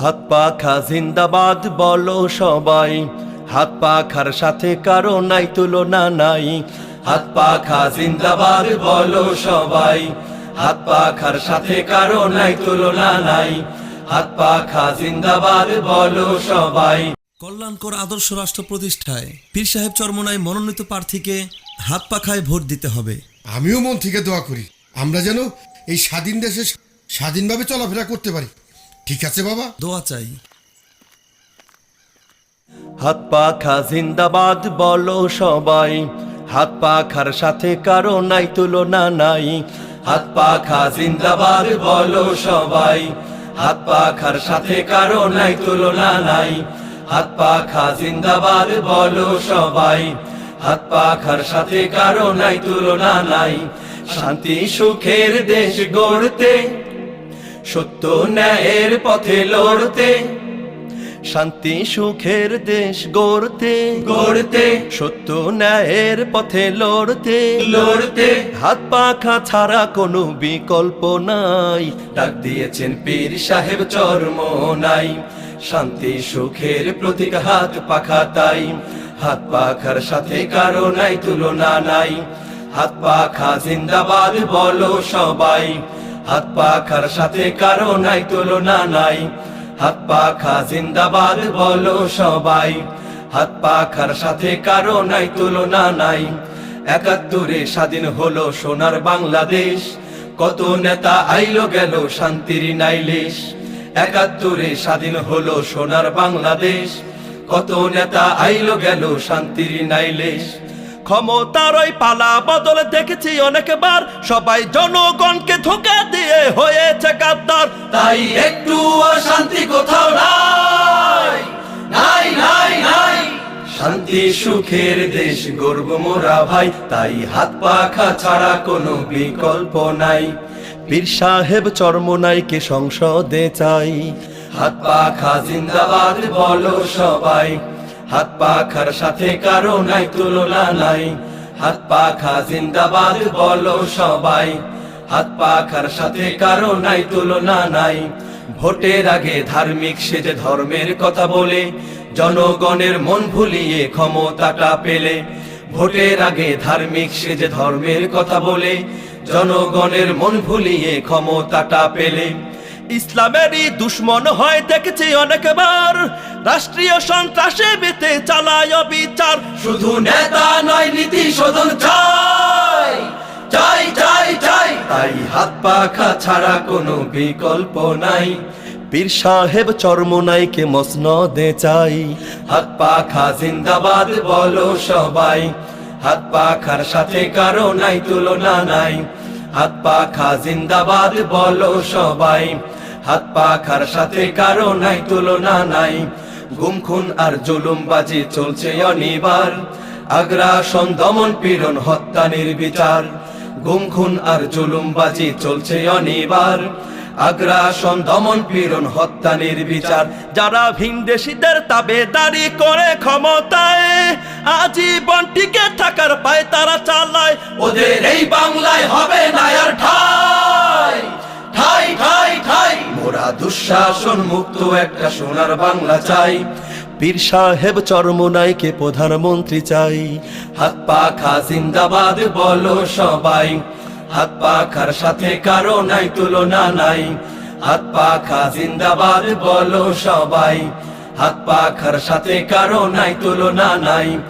হাত পাখা জিন্দাবাদ বলো সবাই। হাত পাখার সাথে কারও নাই তুলনা নাই। হাত পাখা জিন্দাবাদ বলো সবাই। হাত পাখার সাথে কারও নাই তুলনা নাই। হাত পাখা জিন্দাবাদ বলো সবাই। কল্যাণকর আদর্শ রাষ্ট্র প্রতিষ্ঠায় পীর সাহেব চরমনায় মনোনীত প্রার্থীকে হাত পাখায় ভোট দিতে হবে। আমিও মন থেকে দোয়া করি। আমরা যেন এই স্বাধীন দেশে স্বাধীনভাবে চলাফেরা করতে পারি। ঠিক আছে বাবা? দোয়া চাই। হাত পাখা জিন্দাবাদ বলো সবাই। হাত পাখার সাথে কারও নাই তুলনা নাই। হাত পাখা জিন্দাবাদ বলো সবাই। হাত পাখার সাথে কারও নাই তুলনা নাই। হাত পাখা জিন্দাবাদ বলো সবাই। হাত পাখার সাথে কারও নাই তুলনা নাই। শান্তি সুখের দেশ গড়তে সত্য ন্যায়ের পথে লড়তে শান্তি সুখের দেশ গড়তে গড়তে সত্য ন্যায়ের পথে লড়তে লড়তে। হাত পাখা ছাড়া কোনো বিকল্প নাই। ডাক দিয়েছেন পীর সাহেব চর্ম নাই। শান্তি সুখের প্রতীক হাত পাখা তাই। হাত পাখার সাথে কারও নাই তুলনা নাই। হাত পাখা জিন্দাবাদ বলো সবাই। হাত পাখার সাথে কারও নাই তুলনা নাই। হাত পাখা জিন্দাবাদ বলো সবাই। হাত পাখার সাথে কারও নাই তুলনা নাই। একাত্তরে স্বাধীন হলো সোনার বাংলাদেশ। কত নেতা আইলো গেল শান্তির নাইলেশ। একাত্তরে স্বাধীন হলো সোনার বাংলাদেশ। কত নেতা আইলো গেল শান্তির নাইলেশ। ক্ষমতার ওই পালা বদল দেখেছি অনেকবার। সবাই জনগণকে ধোকা দিয়ে হয়েছে গাদ্দার তাই একটু শান্তি কোথাও নাই। নাই নাই নাই। শান্তি, সুখের দেশ গর্ব মোরা ভাই। তাই হাত পাখা ছাড়া কোনো বিকল্প নাই। পীর সাহেব চর্মনাইকে সংসদে চাই। হাত পাখা জিন্দাবাদ বলো সবাই। হাত পাখার সাথে কারও নাই তুলনা নাই। হাত পাখা জিন্দাবাদ বলো সবাই। হাত পাখার সাথে কারও নাই তুলনা নাই। ভোটের আগে ধার্মিক সেজে ধর্মের কথা বলে, জনগণের মন ভুলিয়ে ক্ষমতাটা পেলে। ভোটের আগে ধার্মিক সেজে ধর্মের কথা বলে, জনগণের মন ভুলিয়ে ক্ষমতাটা পেলে। ইসলামেরই দুশ্মন হয় দেখেছি অনেকবার। রাষ্ট্রীয় সন্ত্রাসে চালায় বিচার। শুধু নেতা নয়, নীতি শোধন চাই। চাই চাই চাই। তাই হাত পাখা ছাড়া কোনো বিকল্প নাই। পীর সাহেব চর্মনাইকে মসনদে চাই। হাত পাখা জিন্দাবাদ, বলো সবাই। হাত পাখার সাথে কারও নাই, তুলনা নাই। হাত পাখা জিন্দাবাদ, বলো সবাই। হাত পাখার সাথে কারও নাই, তুলনা নাই। গুম খুন আর জুলুমবাজি চলছে অনিবার। আগ্রাসন, দমন, পীড়ন, হত্যা, নির্বিচার। গুম খুন আর জুলুমবাজি চলছে অনিবার। আগ্রাসন, দমন, পীড়ন, হত্যা, নির্বিচার। যারা ভিনদেশীদের তাবেদারি করে ক্ষমতায়, আজীবন টিকে থাকার পায় তারা চালায়। ওদের এই বাংলায় হবে না আর ঠাই দুঃশাসন মুক্ত একটা সোনার বাংলা চাই। পীর সাহেব চরমনাইকে প্রধানমন্ত্রী চাই। হাত পাখা জিন্দাবাদ বলো সবাই। হাত পাখার সাথে কারও নাই তুলনা নাই। হাত পাখা জিন্দাবাদ বলো সবাই। হাত পাখার সাথে কারও নাই তুলনা নাই।